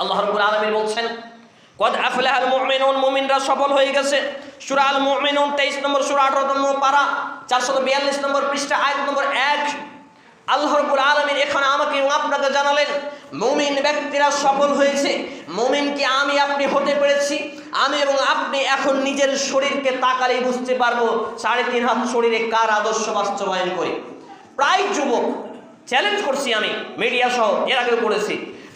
আল্লাহ রাব্বুল আলামিন বলছেন, কদ আফলাহাল মুমিনুন, মুমিনরা সফল হয়ে গেছে। সূরা আল মুমিনুন 23 নম্বর, সূরা 18 নম্বর পারা 442 নম্বর পৃষ্ঠা, আয়াত নম্বর 1 আল্লাহ রাব্বুল আলামিন এখানে আমাকে আপনাকে জানালেন, মুমিন ব্যক্তিরা সফল হয়েছে। মুমিনকে আমি আপনি হতে পেরেছি? আমি এবং আপনি এখন নিজের শরীরকে তাকালেই বুঝতে পারব, সাড়ে তিন হাত শরীরে কার আদর্শ বাস্তবায়ন করি। প্রায় যুবক চ্যালেঞ্জ করছি আমি মিডিয়া সহ, এর আগেও করেছি।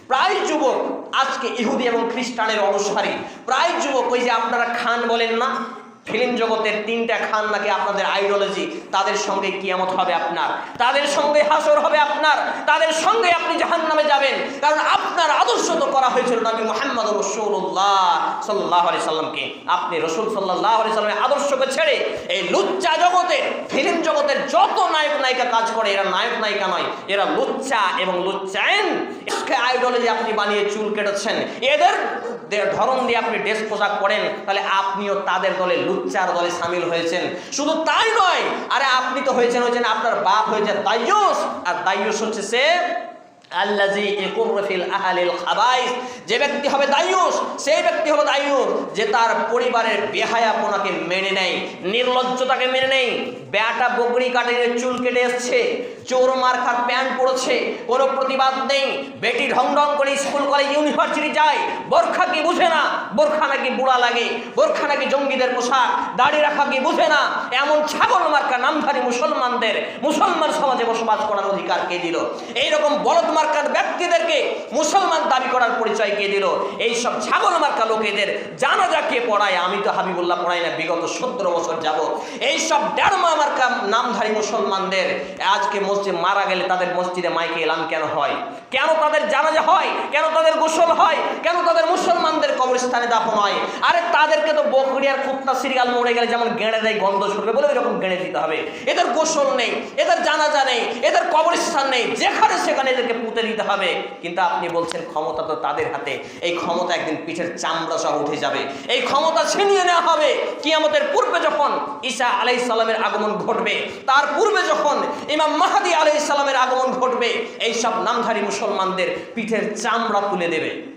প্রায় যুবক আজকে ইহুদি এবং খ্রিস্টানের অনুসারী। প্রায় যুবক, ওই যে আপনারা খান বলেন না, ফিল্ম জগতের তিনটা খান নাকি আপনাদের আইডিওলজি, তাদের সঙ্গে কিয়ামত হবে আপনার। তাদের সঙ্গে হাসর হবে আপনার। তাদের সঙ্গে আপনি জাহান নামে যাবেন। কারণ আপনার আদর্শ তো করা হয়েছিল নবী মোহাম্মদ রসুল্লাহ সাল্লাহ আলি সাল্লামকে। আপনি রসুল সাল্লাহ আলি সাল্লামের আদর্শকে ছেড়ে এই লুচ্চা জগতে ফিল্ম জগতের যত নায়ক, নায়িকা কাজ করে, এরা নায়ক, নায়িকা নয়, এরা লুচ্চা এবং লুচ্চায়ন। আইডলজি আপনি বানিয়ে চুল কেটেছেন, এদের ধরন দিয়ে আপনি ড্রেস পোশাক পরেন, তাহলে আপনিও তাদের দলে, লুচ্চার দলে সামিল হয়েছেন। শুধু তাই নয়, আরে আপনি তো হয়েছেন হয়েছেন আপনার বাপ হয়েছে দায়ুস আর দায়ুস হচ্ছে সে যে ব্যক্তি হবে দায়ুস, সেই ব্যক্তি হবে দায়ুস যে তার পরিবারের বেহায়াপনাকে মেনে নেয়, নির্লজ্জতাকে মেনে নেয়। ব্যাটা বকরি কাটে, চুল কেটে এসছে, চোর মার্কার প্যান্ট পড়েছে কোনো প্রতিবাদ নেই। বেটি ঢং ঢং করে স্কুল, কলেজ, ইউনিভার্সিটি যায়, বোরখা কি বুঝে না? বোরখা নাকি বুড়া লাগে? বোরখা নাকি জঙ্গিদের পোশাক? দাড়ি রাখা কি বুঝে না? এমন ছাগল মার্কা নামধারী মুসলমানদের, মুসলমান সমাজে বসবাস করার অধিকার কে দিল? এইরকম বলদ মার্কার ব্যক্তিদেরকে মুসলমান দাবি করার পরিচয় কে দিল? এই সব ছাগল মার্কা লোকেদের জানাজা কে পড়ায়, আমি তো হাবিবুল্লাহ পড়াই না, বিগত সতেরো বছর যাব এই সব ডেরমা মার্কা নামধারী মুসলমানদের আজকে মসজিদ মারা গেলে তাদের মসজিদে মাইকে এলাম কেন হয়? কেন তাদের জানাজা হয়? কেন তাদের গোসল হয়? কেন তাদের মুসলমানদের কবরস্থানে দাফন হয়? আরে তাদেরকে তো বকরিয়ার কুত্তা সিরিয়াল মরে গেলে যেমন গেঁড়ে দেয়, গন্ধ ছুটবে বলে এরকম গেঁড়ে দিতে হবে। এদের গোসল নেই, এদের জানাজা নেই, এদের কবরস্থান নেই, যেখানে সেখানে এদেরকে পুঁতে দিতে হবে। কিন্তু আপনি বলছেন ক্ষমতা তো তাদের হাতে। এই ক্ষমতা একদিন পিঠের চামড়া সহ উঠে যাবে। এই ক্ষমতা ছিনিয়ে নেওয়া হবে কি আমাদের পূর্বে যখন ঈশা আলাই সালামের আগমন ঘটবে। তার পূর্বে যখন ইমাম মাহাদি আলাই সালামের আগমন ঘটবে এই সব নামধারী মুসলমানদের পিঠের চামড়া তুলে দেবে।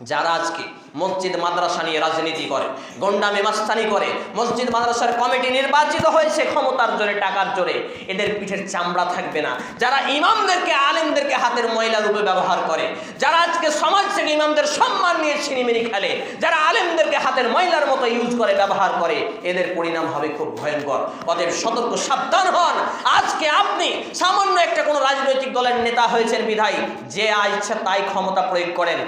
যারা আজকে মসজিদ, মাদ্রাসা নিয়ে রাজনীতি করে, গন্ডামে, মাস্তানি করে, মসজিদ, মাদ্রাসার কমিটি নির্বাচিত হয়েছে ক্ষমতার জোরে, টাকার জোরে, এদের পিঠের চামড়া থাকবে না। যারা ইমামদেরকে, আলেমদেরকে হাতের ময়লা রূপে ব্যবহার করে, যারা আজকে সমাজ থেকে ইমামদের সম্মান নিয়ে ছিনিমিনি খেলে, যারা আলেমদেরকে হাতের ময়লার মতো ইউজ করে, ব্যবহার করে, এদের পরিণাম হবে খুব ভয়ঙ্কর। অতএব সতর্ক, সাবধান হন। আজকে আপনি সামান্য একটা কোনো রাজনৈতিক দলের নেতা হয়েছেন বিধায় যে ইচ্ছা তাই ক্ষমতা প্রয়োগ করেন।